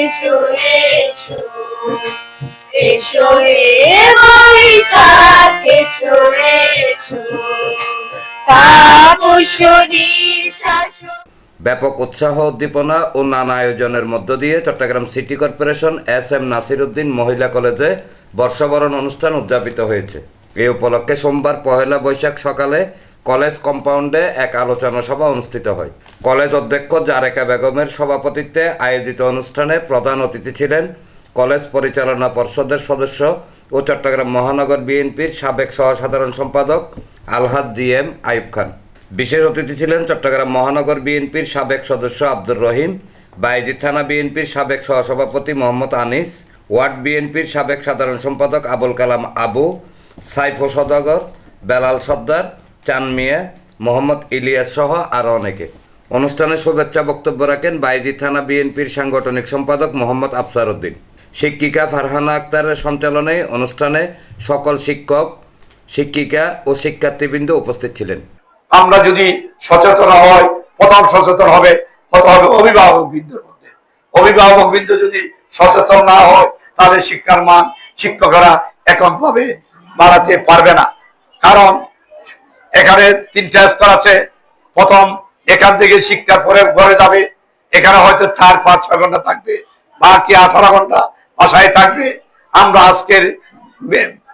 এসো এসো এসো এসো ব্যাপক উৎসাহ, উদ্দীপনা ও নানা আয়োজনের মধ্য দিয়ে Chittagong city corporation S M Nasir Uddin মহিলা কলেজে বর্ষবরণ অনুষ্ঠান উদযাপিত হয়েছে। এ উপলক্ষে সোমবার পহেলা বৈশাখ সকালে কলেজ কম্পাউন্ডে এক আলোচনা সভা অনুষ্ঠিত হয়। কলেজ অধ্যক্ষ জারেকা বেগমের সভাপতিত্বে আয়োজিত অনুষ্ঠানে প্রধান অতিথি ছিলেন কলেজ পরিচালনা পর্ষদের সদস্য ও চট্টগ্রাম মহানগর বিএনপির সাবেক সহসাধারণ সম্পাদক আলহাদ জি এম আইব খান। বিশেষ অতিথি ছিলেন চট্টগ্রাম মহানগর বিএনপির সাবেক সদস্য আব্দুর রহিম, বাইজি থানা বিএনপির সাবেক সহসভাপতি মোহাম্মদ আনিস, ওয়ার্ড বিএনপির সাবেক সাধারণ সম্পাদক আবুল কালাম আবু, সাইফো সদাগর, বেলাল সর্দার চান মিয়া, মোহাম্মদ ইলিয়াস সহ আরও অনেকে। অনুষ্ঠানে শুভেচ্ছা বক্তব্য রাখেন বাইজি থানা বিএনপির সাংগঠনিক সম্পাদক মোহাম্মদ আফসার উদ্দিন শিক্ষিকা ফারহানা আক্তারের সঞ্চালনে অনুষ্ঠানে সকল শিক্ষক, শিক্ষিকা ও শিক্ষার্থীবৃন্দ উপস্থিত ছিলেন। আমরা যদি সচেতন হয় প্রথম সচেতন হবে, হতে হবে অভিভাবক বৃন্দের মধ্যে। অভিভাবক বৃন্দ যদি সচেতন না হয়, তাহলে শিক্ষার মান শিক্ষকরা এককভাবে বাড়াতে পারবে না। কারণ এখানে তিনটা স্তর আছে। প্রথম, এখান থেকে শিক্ষা পরে ঘরে যাবে। এখানে হয়তো চার, পাঁচ, ছয় ঘণ্টা থাকবে। বাকি আঠারো ঘণ্টা বাসায় থাকবে। আমরা আজকের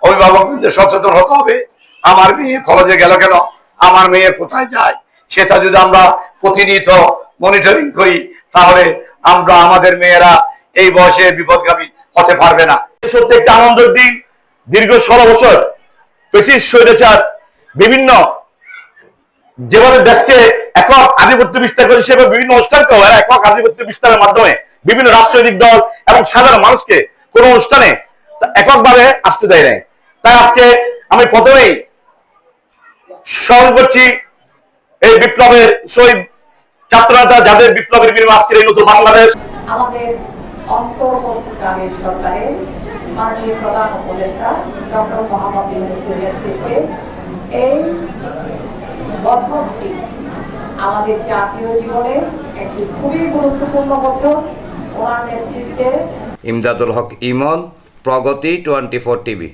অভিভাবকদের সচেতন হতে হবে। আমার মেয়ে কলেজে গেল কেন? আমার মেয়ে কোথায় যায়? সেটা যদি আমরা প্রতিনিয়ত মনিটরিং করি, তাহলে আমরা আমাদের মেয়েরা এই বয়সে বিপদগামী হতে পারবে না। সত্যি একটা আনন্দের দিন। দীর্ঘ ষোলো বছর বেশি স্বৈরাচার বিভিন্ন যেভাবে দেশকে একক আধিপত্য বিস্তার করেছে, সেভাবে বিভিন্ন অনুষ্ঠানকেও এরা একক আধিপত্য বিস্তারের মাধ্যমে বিভিন্ন রাজনৈতিক দল এবং সাধারণ মানুষকে কোনো অনুষ্ঠানে এককভাবে আসতে দেয় নাই। তাই আজকে আমি প্রথমেই স্মরণ করছি এই বিপ্লবের শহীদ ছাত্রনেতা যাদের বিপ্লবের বিনিময়ে আজকের এই নতুন বাংলাদেশ। আমাদের অন্তর্বর্তীকালীন সরকারের মাননীয় প্রধান উপদেষ্টা ডক্টর মোহাম্মদ নেতৃত্বে এই বছরটি আমাদের জাতীয় জীবনে একটি খুবই গুরুত্বপূর্ণ বছর। ওনার নেতৃত্বে Imdadul Haque Emon, Progoti twenty four TV.